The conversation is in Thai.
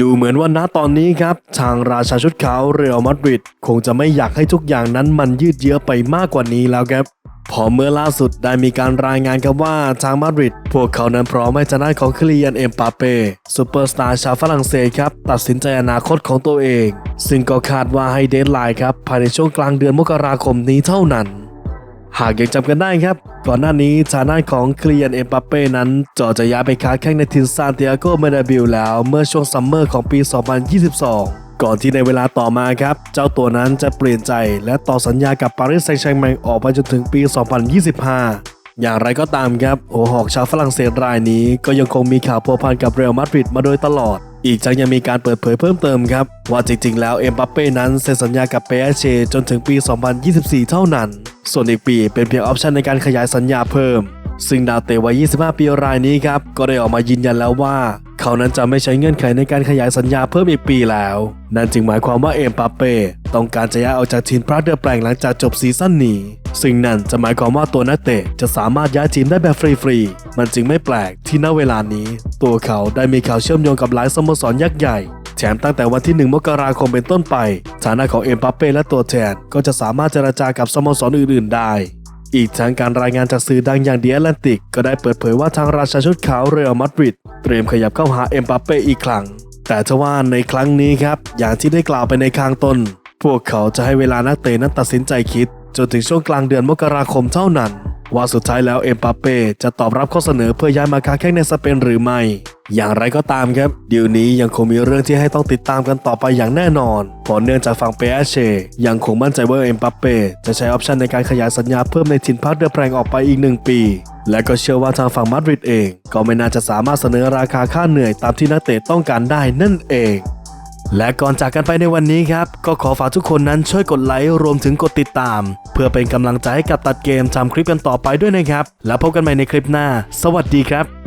ดูเหมือนว่าณตอนนี้ครับ ทางราชาชุดขาวเรอัลมาดริดคงจะไม่อยากให้ทุกอย่างนั้นมันยืดเยื้อไปมากกว่านี้แล้วครับ พอเมื่อล่าสุดได้มีการรายงานครับว่าทางมาดริดพวกเขานั้นพร้อมให้ชนะของคลียันเอ็มปาเป้ซูเปอร์สตาร์ชาวฝรั่งเศสครับ ตัดสินใจอนาคตของตัวเอง ซึ่งก็คาดว่าให้เดดไลน์ครับภายในช่วงกลางเดือนมกราคมนี้เท่านั้น หากยังจำกันได้ครับ ก่อนหน้านี้ทางด้านของเคลียนเอ็มปาเป้นั้นจอจะย้ายไปค้าแข่งในทีมซานเติอาโกเมนาบิลแล้วเมื่อช่วงซัมเมอร์ของปี 2022ก่อนที่ในเวลาต่อมาครับ เจ้าตัวนั้นจะเปลี่ยนใจและต่อสัญญากับปารีสแซงต์แชร์แมงออกไปจนถึงปี 2025 อย่างไรก็ตามครับโอหอกชาวฝรั่งเศสรายนี้ก็ยังคงมีข่าวพัวพันกับเรอัลมาดริดมาโดยตลอด อีกทั้งยังมีการเปิดเผยเพิ่มเติมครับ ว่าจริงๆ แล้วเอ็มบัปเป้นั้นเซ็นสัญญากับเปเชจนถึงปี 2024 เท่านั้น ส่วนอีกปีเป็นเพียงออปชันในการขยายสัญญาเพิ่ม ซึ่งดาวเตะวัย 25 ปีรายนี้ครับ ก็ได้ออกมายืนยันแล้วว่า เขานั้นจะไม่ใช้เงื่อนไขในการขยายสัญญาเพิ่มอีกปีแล้ว นั่นจึงหมายความว่าเอ็มปาเป้ต้องการจะย้ายออกจากทีมพระเดอแปลงหลังจากจบซีซั่นนี้ ซึ่งนั่นจะหมายความว่าตัวนักเตะจะสามารถย้ายทีมได้แบบฟรีๆ มันจึงไม่แปลกที่ณเวลานี้ ตัวเขาได้มีข่าวเชื่อมโยงกับหลายสโมสรยักษ์ใหญ่ แถมตั้งแต่วันที่ 1 มกราคมเป็นต้นไปฐานะของเอ็มบัปเป้และตัวแทนก็จะสามารถเจรจากับสโมสรอื่น ๆ ได้ อีกทั้งการรายงานจากสื่อดังอย่างเดียแลนติก ก็ได้เปิดเผยว่าทางราชาชุดขาวเรอัลมาดริดเตรียมขยับเข้าหาเอ็มบัปเป้อีกครั้ง แต่ทว่าในครั้งนี้ครับ อย่างที่ได้กล่าวไปในข้างต้น พวกเขาจะให้เวลานักเตะนั้นตัดสินใจคิด จนถึงช่วงกลางเดือนมกราคมเท่านั้นว่าสุดท้ายแล้วเอ็มบัปเป้จะตอบรับข้อเสนอเพื่อย้ายมาค้าแข่งในสเปนหรือไม่ อย่างไรก็ตามครับเดี๋ยวนี้ยังคงมีเรื่องที่ให้ต้องติดตามกันต่อไปอย่างแน่นอนเพราะเนื่องจากฝั่งเปเชยังคงมั่นใจว่าเอ็มบัปเป้จะใช้ออปชันในการขยายสัญญาเพิ่มในทินพักเดอแปลงออกไปอีกหนึ่งปี และก็เชื่อว่าทางฝั่งมาดริดเอง ก็ไม่น่าจะสามารถเสนอราคาค่าเหนื่อยตามที่นักเตะต้องการได้นั่นเองและก่อนจากกันไปในวันนี้ครับ ก็ขอฝากทุกคนนั้นช่วยกดไลค์รวมถึงกดติดตาม เพื่อเป็นกำลังใจให้กับตัดเกมทำคลิปกันต่อไปด้วยนะครับ แล้วพบกันใหม่ในคลิปหน้า สวัสดีครับ